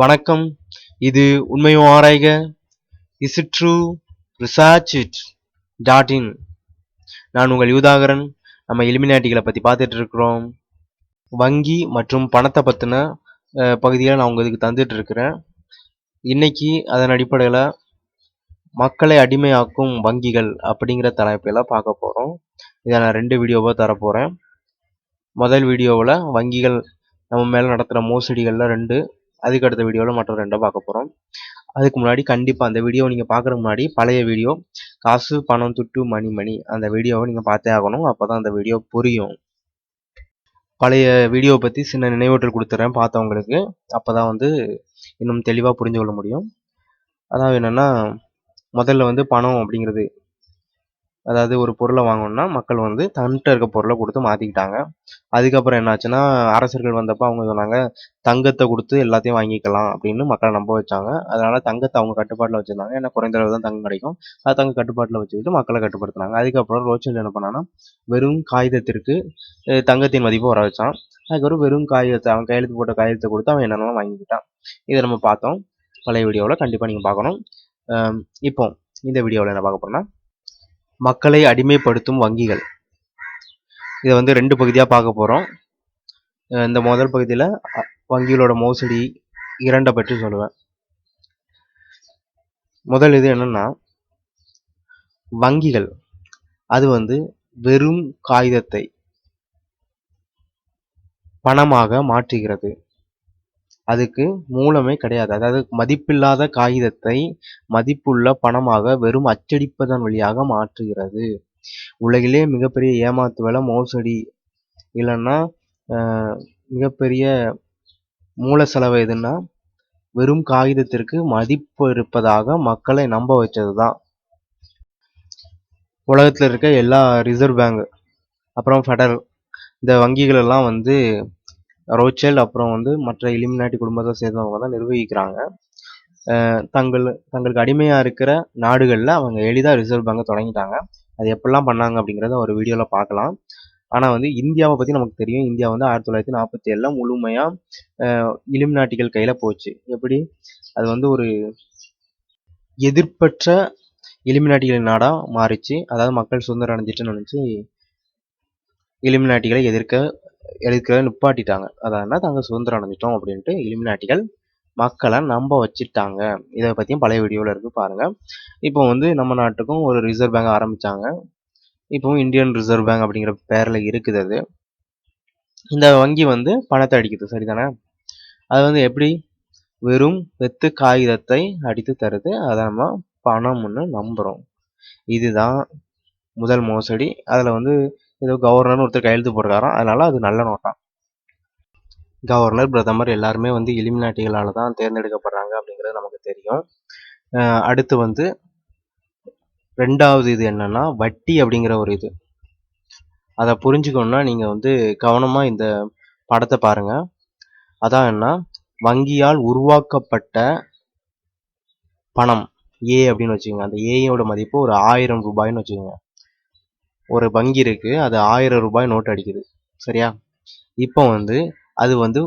வணக்கம். இது உண்மையும் ஆராய்க. Is it true research it dot in. நான் உங்கள் யூதாகரன். நம்ம எலிமினாட்டிகளை பற்றி பார்த்துட்டு இருக்கிறோம். வங்கி மற்றும் பணத்தை பற்றின பகுதிகளை நான் உங்களுக்கு தந்துட்டு இருக்கிறேன். இன்னைக்கு அதன் அடிப்படையில் மக்களை அடிமையாக்கும் வங்கிகள் அப்படிங்கிற தலைப்பில் பார்க்க போகிறோம் இதை நான் ரெண்டு வீடியோவாக தரப்போகிறேன் முதல் வீடியோவில் வங்கிகள் நம்ம மேலே நடத்துகிற மோசடிகளில் ரெண்டு அதுக்கு அடுத்த வீடியோவில் மற்ற ரெண்டை பார்க்க போகிறோம் அதுக்கு முன்னாடி கண்டிப்பாக அந்த வீடியோ நீங்கள் பார்க்குறதுக்கு முன்னாடி பழைய வீடியோ காசு பணம் துட்டு மணி மணி அந்த வீடியோவை நீங்கள் பார்த்தே ஆகணும். அப்போ தான் அந்த வீடியோ புரியும். பழைய வீடியோவை பற்றி சின்ன நினைவூட்டல் கொடுத்துட்றேன் பார்த்தவங்களுக்கு. அப்போ தான் வந்து இன்னும் தெளிவாக புரிஞ்சு கொள்ள முடியும். அதாவது என்னென்னா முதல்ல வந்து பணம் அப்படிங்கிறது அதாவது ஒரு பொருளை வாங்கணும்னா மக்கள் வந்து தன்கிட்ட இருக்க பொருளை கொடுத்து மாற்றிக்கிட்டாங்க அதுக்கப்புறம் என்னாச்சுன்னா அரசர்கள் வந்தப்போ அவங்க சொன்னாங்க தங்கத்தை கொடுத்து எல்லாத்தையும் வாங்கிக்கலாம் அப்படின்னு மக்களை நம்ப வச்சாங்க. அதனால் தங்கத்தை அவங்க கட்டுப்பாட்டில் வச்சுருந்தாங்க. ஏன்னா குறைந்த அளவு தான் தங்கம் கிடைக்கும். அது தங்க கட்டுப்பாட்டில் வச்சுக்கிட்டு மக்களை கட்டுப்படுத்தினாங்க. அதுக்கப்புறம் ரோச்சல் என்ன பண்ணான்னா வெறும் காகிதத்திற்கு தங்கத்தின் மதிப்பை வர வச்சான். அதுக்கப்புறம் வெறும் காகிதத்தை அவன் கையெழுத்து போட்ட காகிதத்தை கொடுத்து அவன் என்னென்னலாம் வாங்கிக்கிட்டான். இதை நம்ம பார்த்தோம். பழைய வீடியோவில் கண்டிப்பாக நீங்கள் பார்க்கணும். இப்போ இந்த வீடியோவில் என்ன பார்க்க போகிறோம்னா மக்களை அடிமைப்படுத்தும் வங்கிகள். இதை வந்து ரெண்டு பகுதியாக பார்க்க போகிறோம் இந்த முதல் பகுதியில் வங்கிகளோட மோசடி இரண்டை பற்றி சொல்லுவேன். முதல் இது என்னென்னா வங்கிகள் அது வந்து வெறும் காகிதத்தை பணமாக மாற்றுகிறது. அதுக்கு மூலமே கிடையாது. அதாவது மதிப்பில்லாத காகிதத்தை மதிப்புள்ள பணமாக வெறும் அச்சடிப்பதன் வழியாக மாற்றுகிறது. உலகிலே மிகப்பெரிய ஏமாத்து வேலை மோசடி இல்லைன்னா மிகப்பெரிய மூல செலவு எதுன்னா வெறும் காகிதத்திற்கு மதிப்பு இருப்பதாக மக்களை நம்ப வச்சது தான் உலகத்தில் இருக்க எல்லா ரிசர்வ் பேங்க் அப்புறம் ஃபெடரல் இந்த வங்கிகளெல்லாம் வந்து ரோச்செல் அப்புறம் வந்து மற்ற இலிமினாட்டி குடும்பத்தை சேர்ந்தவங்க தான் நிர்வகிக்கிறாங்க. தங்கள் தங்களுக்கு அடிமையாக இருக்கிற நாடுகளில் அவங்க எளிதாக ரிசர்வ் பேங்கை தொடங்கிட்டாங்க. அது எப்படிலாம் பண்ணாங்க அப்படிங்கிறத ஒரு வீடியோவில் பார்க்கலாம். ஆனால் வந்து இந்தியாவை பற்றி நமக்கு தெரியும். இந்தியா வந்து ஆயிரத்தி தொள்ளாயிரத்தி நாற்பத்தி ஏழில் முழுமையாக இலிமினாட்டிகள் கையில் போச்சு. எப்படி? அது வந்து ஒரு எதிர்ப்பற்ற இலிமினாட்டிகளின் நாடாக மாறிச்சு. அதாவது மக்கள் சுதந்திரம் அடைஞ்சிட்டு நினச்சி இலிமினாட்டிகளை எதிர்க்க எடுக்கிறத நிப்பாட்டிட்டாங்க? அதாவது தாங்க சுதந்திரம் அடைஞ்சிட்டோம் அப்படின்ட்டு இலிமினாட்டிகள் மக்களை நம்ப வச்சுட்டாங்க. இதை பற்றியும் பழைய வீடியோவில் இருக்குது பாருங்கள் இப்போ வந்து நம்ம நாட்டுக்கும் ஒரு ரிசர்வ் பேங்க் ஆரம்பிச்சாங்க. இப்போவும் இந்தியன் ரிசர்வ் பேங்க் அப்படிங்கிற பேரில் இருக்குது அது. இந்த வங்கி வந்து பணத்தை அடிக்குது சரிதானே? அது வந்து எப்படி? வெறும் வெத்து காகிதத்தை அடித்து தருது. அதை நம்ம பணம்னு நம்புகிறோம் இதுதான் முதல் மோசடி. அதில் வந்து ஏதோ கவர்னர்னு ஒருத்தர் கையெழுத்து போடுறாராம் அதனால அது நல்ல நோட்டம் கவர்னர் பிரதமர் எல்லாருமே வந்து இலிமினாட்டிகளால் தான் தேர்ந்தெடுக்கப்படுறாங்க அப்படிங்கிறது நமக்கு தெரியும். அடுத்து வந்து ரெண்டாவது இது என்னன்னா வட்டி அப்படிங்கிற ஒரு இது. அதை புரிஞ்சுக்கணுன்னா நீங்கள் வந்து கவனமாக இந்த படத்தை பாருங்க. அதான் என்ன? வங்கியால் உருவாக்கப்பட்ட பணம் ஏ அப்படின்னு வச்சுக்கோங்க. அந்த ஏயோட மதிப்பு ஒரு ஆயிரம் ரூபாய்னு வச்சுக்கோங்க. ஒரு வங்கி இருக்கு. அது ஆயிரம் ரூபாய் நோட் அடிக்குது. சரியா? இப்போ வந்து அது வந்து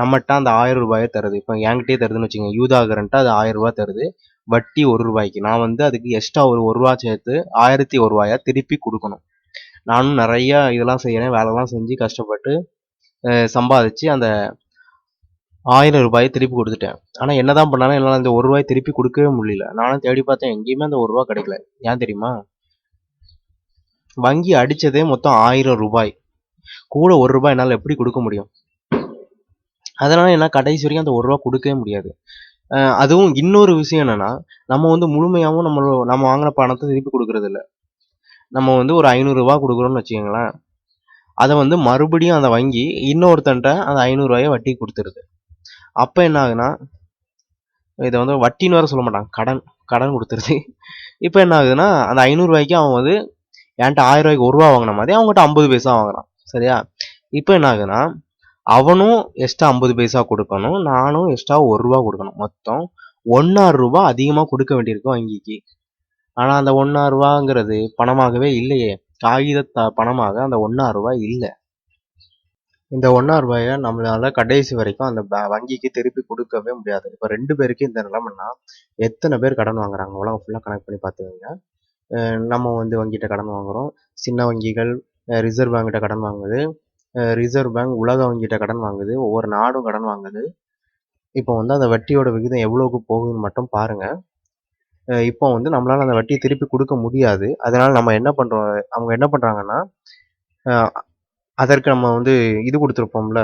நம்மகிட்ட அந்த ஆயிரம் ரூபாயை தருது. இப்போ என்கிட்டயே தருதுன்னு வச்சுக்கோங்க. யூதாகரன்ட்டு அது ஆயிரம் ரூபாய் தருது. வட்டி ஒரு ரூபாய்க்கு. நான் வந்து அதுக்கு எக்ஸ்ட்ரா ஒரு ஒரு ரூபா சேர்த்து ஆயிரத்தி ஒரு ரூபாயா திருப்பி கொடுக்கணும். நானும் நிறைய இதெல்லாம் செய்யறேன். வேலைலாம் செஞ்சு கஷ்டப்பட்டு சம்பாதிச்சு அந்த ஆயிரம் ரூபாயை திருப்பி கொடுத்துட்டேன். ஆனால் என்னதான் பண்ணாலும் என்னால் அந்த ஒரு ரூபாய் திருப்பி கொடுக்கவே முடியல. நானும் தேடி பார்த்தேன். எங்கேயுமே அந்த ஒரு ரூபா கிடைக்கல. ஏன் தெரியுமா? வங்கி அடிச்சதே மொத்தம் ஆயிரம் ரூபாய். கூட ஒரு ரூபாய் என்னால் எப்படி கொடுக்க முடியும்? அதனால என்ன கடைசி வரைக்கும் அந்த ஒரு ரூபா கொடுக்கவே முடியாது. அதுவும் இன்னொரு விஷயம் என்னன்னா நம்ம வந்து முழுமையாகவும் நம்ம நம்ம வாங்கின பணத்தை திருப்பி கொடுக்கறது நம்ம வந்து ஒரு ஐநூறுரூவா கொடுக்குறோம்னு வச்சுக்கோங்களேன். அதை வந்து மறுபடியும் அந்த வங்கி இன்னொருத்தன்ட்ட அந்த ஐநூறுரூவாயை வட்டி கொடுத்துருது. அப்போ என்ன ஆகுனா இதை வந்து வட்டின்னு வேற சொல்ல மாட்டாங்க. கடன் கடன் கொடுத்துருது. இப்போ என்ன ஆகுதுன்னா அந்த ஐநூறுரூவாய்க்கு அவன் வந்து என்கிட்ட ஆயிரம் ரூபாய்க்கு ஒரு ரூபா வாங்கின மாதிரி அவங்ககிட்ட ஐம்பது பைசா வாங்குறான். சரியா? இப்போ என்ன ஆகுதுன்னா அவனும் எக்ஸ்ட்ரா ஐம்பது பைசா கொடுக்கணும் நானும் எக்ஸ்ட்ரா ஒரு ரூபா கொடுக்கணும். மொத்தம் ஒன்னாறு ரூபா அதிகமாக கொடுக்க வேண்டியிருக்கும் வங்கிக்கு. ஆனால் அந்த ஒன்னாறு ரூபாங்கிறது பணமாகவே இல்லையே. காகித பணமாக அந்த ஒன்னாறு ரூபாய் இல்லை. இந்த ஒன்னாறு ரூபாயை நம்மளால கடைசி வரைக்கும் அந்த வங்கிக்கு திருப்பி கொடுக்கவே முடியாது. இப்போ ரெண்டு பேருக்கு இந்த நிலைமைன்னா எத்தனை பேர் கடன் வாங்குறாங்க? உலகம் ஃபுல்லாக கணக்கு பண்ணி பார்த்துக்கோங்க. நம்ம வந்து வங்கிகிட்ட கடன் வாங்குகிறோம் சின்ன வங்கிகள் ரிசர்வ் பேங்கிட்ட கடன் வாங்குது. ரிசர்வ் பேங்க் உலக வங்கிகிட்ட கடன் வாங்குது. ஒவ்வொரு நாடும் கடன் வாங்குது. இப்போ வந்து அந்த வட்டியோட விகிதம் எவ்வளோக்கு போகுதுன்னு மட்டும் பாருங்கள் இப்போ வந்து நம்மளால் அந்த வட்டியை திருப்பி கொடுக்க முடியாது. அதனால் நம்ம என்ன பண்ணுறோம் அவங்க என்ன பண்ணுறாங்கன்னா அதற்கு நம்ம வந்து இது கொடுத்துருப்போம்ல.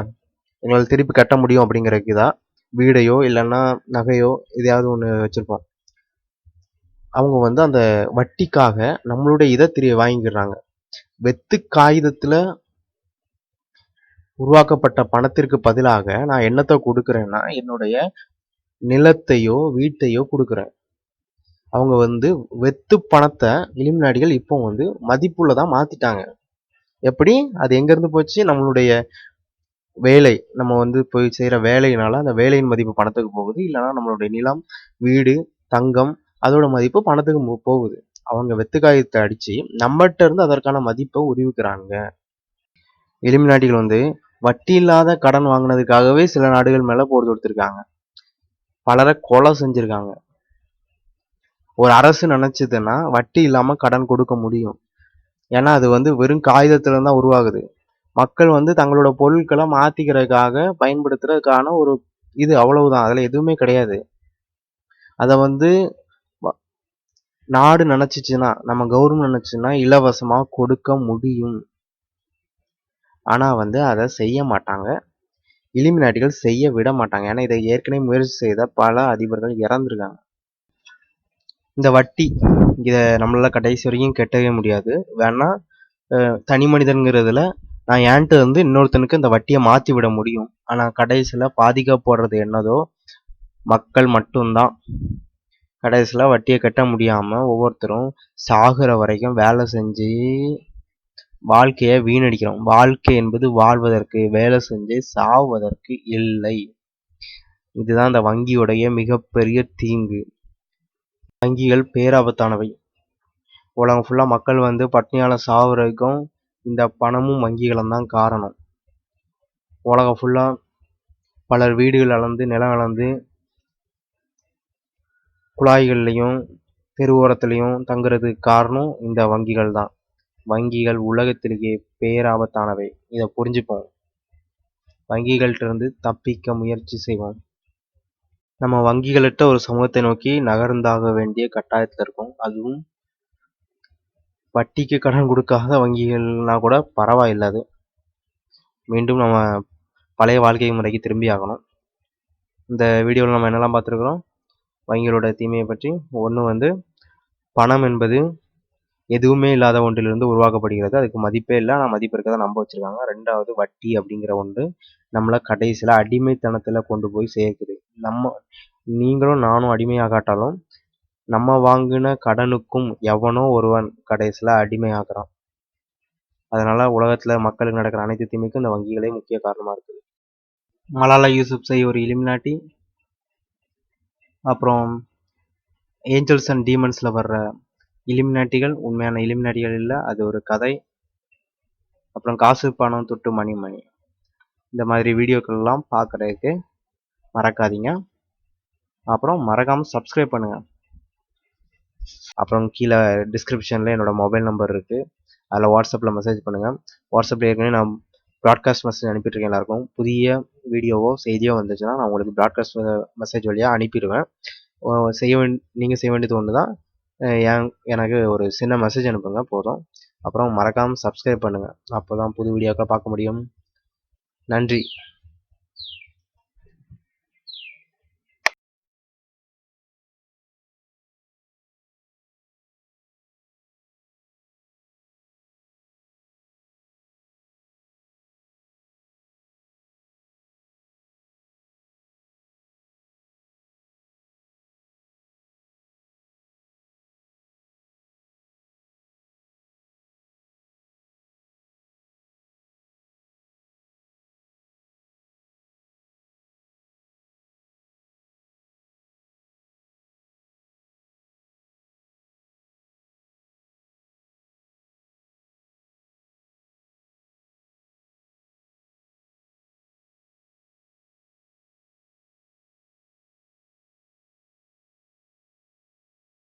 எங்களால் திருப்பி கட்ட முடியும் அப்படிங்கிறதுக்கு தான் வீடையோ இல்லைன்னா நகையோ எதையாவது ஒன்று வச்சுருப்போம். அவங்க வந்து அந்த வட்டிக்காக நம்மளுடைய இதை திரிய வாங்கிக்கிறாங்க வெத்து காகிதத்தில் உருவாக்கப்பட்ட பணத்திற்கு பதிலாக நான் என்னத்தை கொடுக்குறேன்னா என்னுடைய நிலத்தையோ வீட்டையோ கொடுக்குறேன். அவங்க வந்து வெத்து பணத்தை இலிமினாடிகள் இப்போ வந்து மதிப்புள்ள தான் எப்படி? அது எங்கேருந்து போச்சு? நம்மளுடைய வேலை நம்ம வந்து போய் செய்கிற வேலையினால அந்த வேலையின் மதிப்பு பணத்துக்கு போகுது. இல்லைன்னா நம்மளுடைய நிலம் வீடு தங்கம் அதோட மதிப்பு பணத்துக்கு போகுது. அவங்க வெத்து அடித்து அடிச்சு நம்மகிட்ட இருந்து அதற்கான மதிப்பை உருவிக்கிறாங்க. எலிமினாட்டிகள் வந்து வட்டி இல்லாத கடன் வாங்கினதுக்காகவே சில நாடுகள் மேலே போர் தொடுத்திருக்காங்க. பலரை கொலை செஞ்சுருக்காங்க. ஒரு அரசு நினைச்சதுன்னா வட்டி இல்லாம கடன் கொடுக்க முடியும். ஏன்னா அது வந்து வெறும் காகிதத்துல தான் உருவாகுது. மக்கள் வந்து தங்களோட பொருட்களை மாத்திக்கிறதுக்காக பயன்படுத்துறதுக்கான ஒரு இது அவ்வளவுதான். அதில் எதுவுமே கிடையாது. அதை வந்து நாடு நினச்சிச்சுன்னா நம்ம கவர்மெண்ட் நினச்சின்னா இலவசமாக கொடுக்க முடியும். ஆனால் வந்து அதை செய்ய மாட்டாங்க. இலிமினாட்டிகள் செய்ய விட மாட்டாங்க. ஏன்னா இதை ஏற்கனவே முயற்சி செய்த பல அதிபர்கள் இறந்துருக்காங்க. இந்த வட்டி இதை நம்மளால் கடைசி வரைக்கும் கெட்டவே முடியாது. வேணா தனி மனிதனுங்கிறதுல நான் என்கிட்ட இருந்து இன்னொருத்தனுக்கு இந்த வட்டியை மாற்றி விட முடியும்? ஆனால் கடைசியில் பாதிக்கப்படுறது என்னதோ மக்கள் மட்டும்தான். கடைசியில் வட்டியை கட்ட முடியாமல் ஒவ்வொருத்தரும் சாகுற வரைக்கும் வேலை செஞ்சு வாழ்க்கையை வீணடிக்கிறோம். வாழ்க்கை என்பது வாழ்வதற்கு வேலை செஞ்சு சாவதற்கு இல்லை. இதுதான் இந்த வங்கியுடைய மிகப்பெரிய தீங்கு. வங்கிகள் பேராபத்தானவை. உலகம் ஃபுல்லாக மக்கள் வந்து பட்டினியால் சாகுறதுக்கும் இந்த பணமும் வங்கிகளும் தான் காரணம். உலகம் ஃபுல்லாக பலர் வீடுகள் அளந்து நிலம் அளந்து குழாய்கள்லையும் தெருவோரத்துலையும் தங்குறதுக்கு காரணம் இந்த வங்கிகள் தான். வங்கிகள் உலகத்திலேயே பேராபத்தானவை. இதை புரிஞ்சுப்போம். வங்கிகள்ட்ட இருந்து தப்பிக்க முயற்சி செய்வோம். நம்ம வங்கிகளிட்ட ஒரு சமூகத்தை நோக்கி நகர்ந்தாக வேண்டிய கட்டாயத்தில் இருக்கோம். அதுவும் வட்டிக்கு கடன் கொடுக்காத வங்கிகள்னா கூட பரவாயில்லை அது. மீண்டும் நம்ம பழைய வாழ்க்கை முறைக்கு திரும்பி ஆகணும். இந்த வீடியோவில் நம்ம என்னெல்லாம் பார்த்துருக்குறோம்? வங்கிகளோட தீமையை பற்றி. ஒன்று வந்து பணம் என்பது எதுவுமே இல்லாத ஒன்றிலிருந்து உருவாக்கப்படுகிறது. அதுக்கு மதிப்பே இல்லை. ஆனால் மதிப்பு இருக்கதை நம்ப வச்சிருக்காங்க. ரெண்டாவது வட்டி அப்படிங்கிற ஒன்று நம்மளை கடைசியில் அடிமைத்தனத்தில் கொண்டு போய் சேர்க்குது. நம்ம நீங்களும் நானும் அடிமையாகாட்டாலும் நம்ம வாங்கின கடனுக்கும் எவனோ ஒருவன் கடைசியில் அடிமையாகிறான் அதனால் உலகத்தில் மக்களுக்கு நடக்கிற அனைத்து தீமைக்கும் இந்த வங்கிகளே முக்கிய காரணமாக இருக்குது. மலாலா யூசுப்ஸை ஒரு இலிமினாட்டி. அப்புறம் ஏஞ்சல்ஸ் அண்ட் டீமன்ஸில் வர்ற இலிமினாட்டிகள் உண்மையான இலிமினாட்டிகள் இல்லை அது ஒரு கதை. அப்புறம் காசு பணம் தொட்டு மணி மணி. இந்த மாதிரி வீடியோக்கள்லாம் பார்க்குறதுக்கு மறக்காதீங்க. அப்புறம் மறக்காமல் சப்ஸ்கிரைப் பண்ணுங்கள் அப்புறம் கீழே டிஸ்கிரிப்ஷனில் என்னோட மொபைல் நம்பர் இருக்குது அதில் வாட்ஸ்அப்பில் மெசேஜ் பண்ணுங்கள் வாட்ஸ்அப்பில் ஏற்கனவே நான் ப்ராட்காஸ்ட் மெசேஜ் அனுப்பிட்டுருக்கேன் எல்லாருக்கும். புதிய வீடியோவோ செய்தியோ வந்துச்சுன்னா நான் உங்களுக்கு ப்ராட்காஸ்ட் மெசேஜ் வழியாக அனுப்பிடுவேன். செய்ய வேண் நீங்கள் செய்ய வேண்டியது ஒன்று தான் என் எனக்கு ஒரு சின்ன மெசேஜ் அனுப்புங்க போதும். அப்புறம் மறக்காமல் சப்ஸ்கிரைப் பண்ணுங்கள் அப்போ தான் புது வீடியோக்களை பார்க்க முடியும். நன்றி.